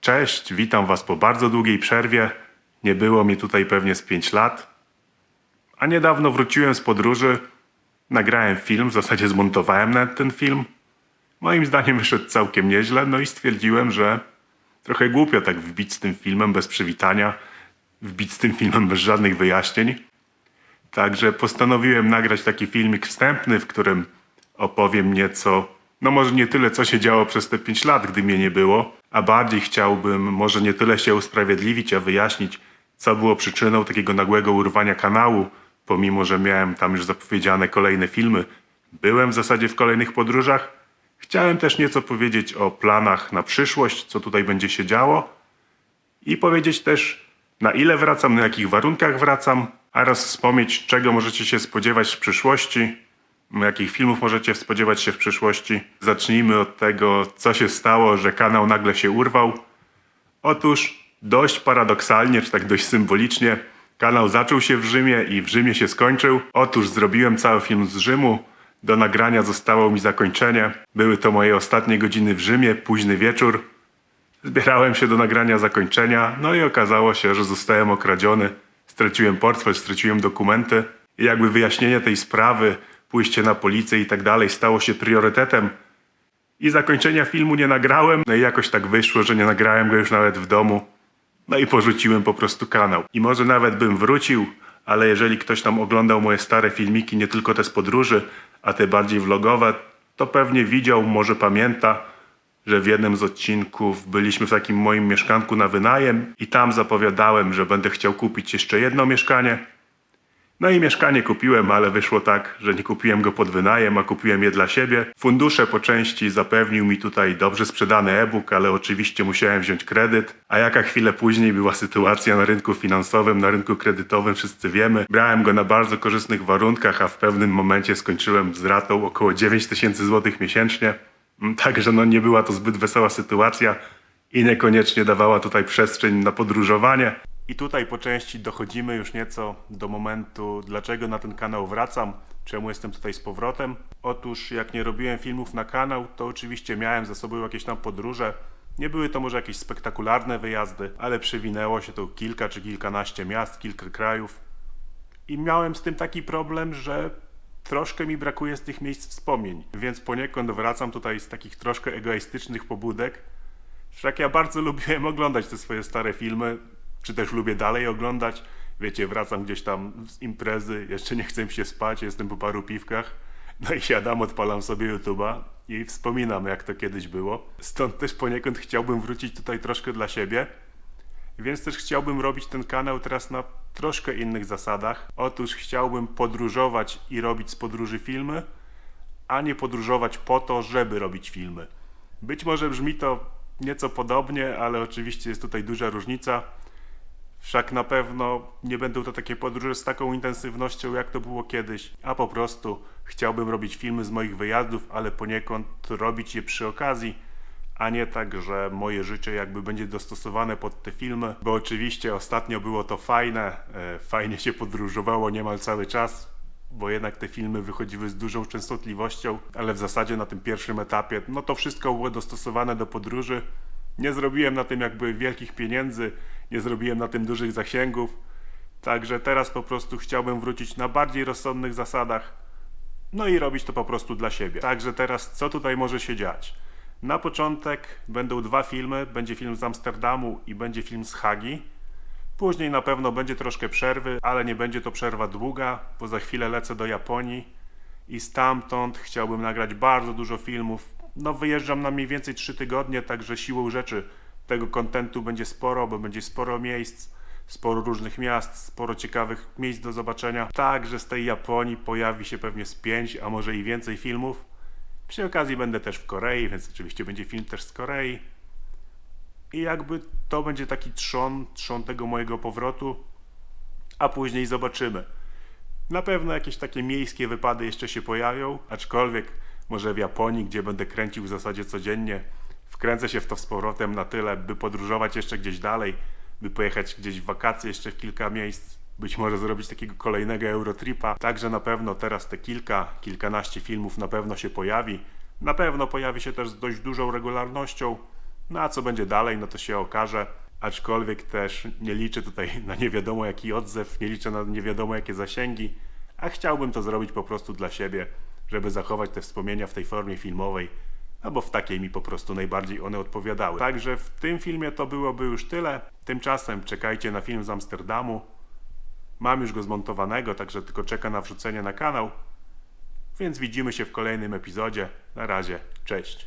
Cześć, witam Was po bardzo długiej przerwie. Nie było mnie tutaj pewnie z 5 lat. A niedawno wróciłem z podróży. Nagrałem film, w zasadzie zmontowałem nawet ten film. Moim zdaniem wyszedł całkiem nieźle, no i stwierdziłem, że trochę głupio tak wbić z tym filmem bez przywitania, wbić z tym filmem bez żadnych wyjaśnień. Także postanowiłem nagrać taki filmik wstępny, w którym opowiem nieco, no może nie tyle, co się działo przez te 5 lat, gdy mnie nie było, a bardziej chciałbym może nie tyle się usprawiedliwić, a wyjaśnić, co było przyczyną takiego nagłego urwania kanału, pomimo że miałem tam już zapowiedziane kolejne filmy. Byłem w zasadzie w kolejnych podróżach. Chciałem też nieco powiedzieć o planach na przyszłość, co tutaj będzie się działo i powiedzieć też, na ile wracam, na jakich warunkach wracam, oraz wspomnieć, czego możecie się spodziewać w przyszłości, jakich filmów możecie spodziewać się w przyszłości. Zacznijmy od tego, co się stało, że kanał nagle się urwał. Otóż dość paradoksalnie, czy tak dość symbolicznie, kanał zaczął się w Rzymie i w Rzymie się skończył. Otóż zrobiłem cały film z Rzymu. Do nagrania zostało mi zakończenie. Były to moje ostatnie godziny w Rzymie, późny wieczór. Zbierałem się do nagrania zakończenia, no i okazało się, że zostałem okradziony. Straciłem portfel, straciłem dokumenty. I jakby wyjaśnienie tej sprawy, pójście na policję i tak dalej stało się priorytetem. I zakończenia filmu nie nagrałem, no i jakoś tak wyszło, że nie nagrałem go już nawet w domu. No i porzuciłem po prostu kanał. I może nawet bym wrócił, ale jeżeli ktoś tam oglądał moje stare filmiki, nie tylko te z podróży, a te bardziej vlogowe, to pewnie widział, może pamięta, że w jednym z odcinków byliśmy w takim moim mieszkanku na wynajem i tam zapowiadałem, że będę chciał kupić jeszcze jedno mieszkanie. No i mieszkanie kupiłem, ale wyszło tak, że nie kupiłem go pod wynajem, a kupiłem je dla siebie. Fundusze po części zapewnił mi tutaj dobrze sprzedany e-book, ale oczywiście musiałem wziąć kredyt. A jaka chwilę później była sytuacja na rynku finansowym, na rynku kredytowym, wszyscy wiemy. Brałem go na bardzo korzystnych warunkach, a w pewnym momencie skończyłem z ratą około 9 tysięcy złotych miesięcznie. Mm, Także no nie była to zbyt wesoła sytuacja i niekoniecznie dawała tutaj przestrzeń na podróżowanie. I tutaj po części dochodzimy już nieco do momentu, dlaczego na ten kanał wracam, czemu jestem tutaj z powrotem. Otóż jak nie robiłem filmów na kanał, to oczywiście miałem za sobą jakieś tam podróże. Nie były to może jakieś spektakularne wyjazdy, ale przewinęło się to kilka czy kilkanaście miast, kilka krajów. I miałem z tym taki problem, że troszkę mi brakuje z tych miejsc wspomnień, więc poniekąd wracam tutaj z takich troszkę egoistycznych pobudek. Wszak ja bardzo lubiłem oglądać te swoje stare filmy, czy też lubię dalej oglądać. Wiecie, wracam gdzieś tam z imprezy, jeszcze nie chcę się spać, jestem po paru piwkach. No i siadam, odpalam sobie YouTube'a i wspominam, jak to kiedyś było. Stąd też poniekąd chciałbym wrócić tutaj troszkę dla siebie. Więc też chciałbym robić ten kanał teraz na troszkę innych zasadach. Otóż chciałbym podróżować i robić z podróży filmy, a nie podróżować po to, żeby robić filmy. Być może brzmi to nieco podobnie, ale oczywiście jest tutaj duża różnica. Wszak na pewno nie będą to takie podróże z taką intensywnością, jak to było kiedyś, a po prostu chciałbym robić filmy z moich wyjazdów, ale poniekąd robić je przy okazji, a nie tak, że moje życie jakby będzie dostosowane pod te filmy, bo oczywiście ostatnio było to fajne, e, fajnie się podróżowało niemal cały czas, bo jednak te filmy wychodziły z dużą częstotliwością, ale w zasadzie na tym pierwszym etapie, no to wszystko było dostosowane do podróży. Nie zrobiłem na tym jakby wielkich pieniędzy, nie zrobiłem na tym dużych zasięgów, także teraz po prostu chciałbym wrócić na bardziej rozsądnych zasadach, no i robić to po prostu dla siebie. Także teraz co tutaj może się dziać? Na początek będą dwa filmy, będzie film z Amsterdamu i będzie film z Hagi. Później na pewno będzie troszkę przerwy, ale nie będzie to przerwa długa, bo za chwilę lecę do Japonii i stamtąd chciałbym nagrać bardzo dużo filmów. No wyjeżdżam na mniej więcej 3 tygodnie, także siłą rzeczy tego kontentu będzie sporo, bo będzie sporo miejsc, sporo różnych miast, sporo ciekawych miejsc do zobaczenia. Także z tej Japonii pojawi się pewnie z 5, a może i więcej filmów. Przy okazji będę też w Korei, więc oczywiście będzie film też z Korei. I jakby to będzie taki trzon, trzon tego mojego powrotu, a później zobaczymy. Na pewno jakieś takie miejskie wypady jeszcze się pojawią, aczkolwiek może w Japonii, gdzie będę kręcił w zasadzie codziennie, wkręcę się w to z powrotem na tyle, by podróżować jeszcze gdzieś dalej, by pojechać gdzieś w wakacje jeszcze w kilka miejsc, być może zrobić takiego kolejnego Eurotripa. Także na pewno teraz te kilka, kilkanaście filmów na pewno się pojawi. Na pewno pojawi się też z dość dużą regularnością. No a co będzie dalej, no to się okaże. Aczkolwiek też nie liczę tutaj na nie wiadomo jaki odzew, nie liczę na nie wiadomo jakie zasięgi, a chciałbym to zrobić po prostu dla siebie, żeby zachować te wspomnienia w tej formie filmowej, no bo w takiej mi po prostu najbardziej one odpowiadały. Także w tym filmie to byłoby już tyle. Tymczasem czekajcie na film z Amsterdamu. Mam już go zmontowanego, także tylko czeka na wrzucenie na kanał. Więc widzimy się w kolejnym epizodzie. Na razie, cześć.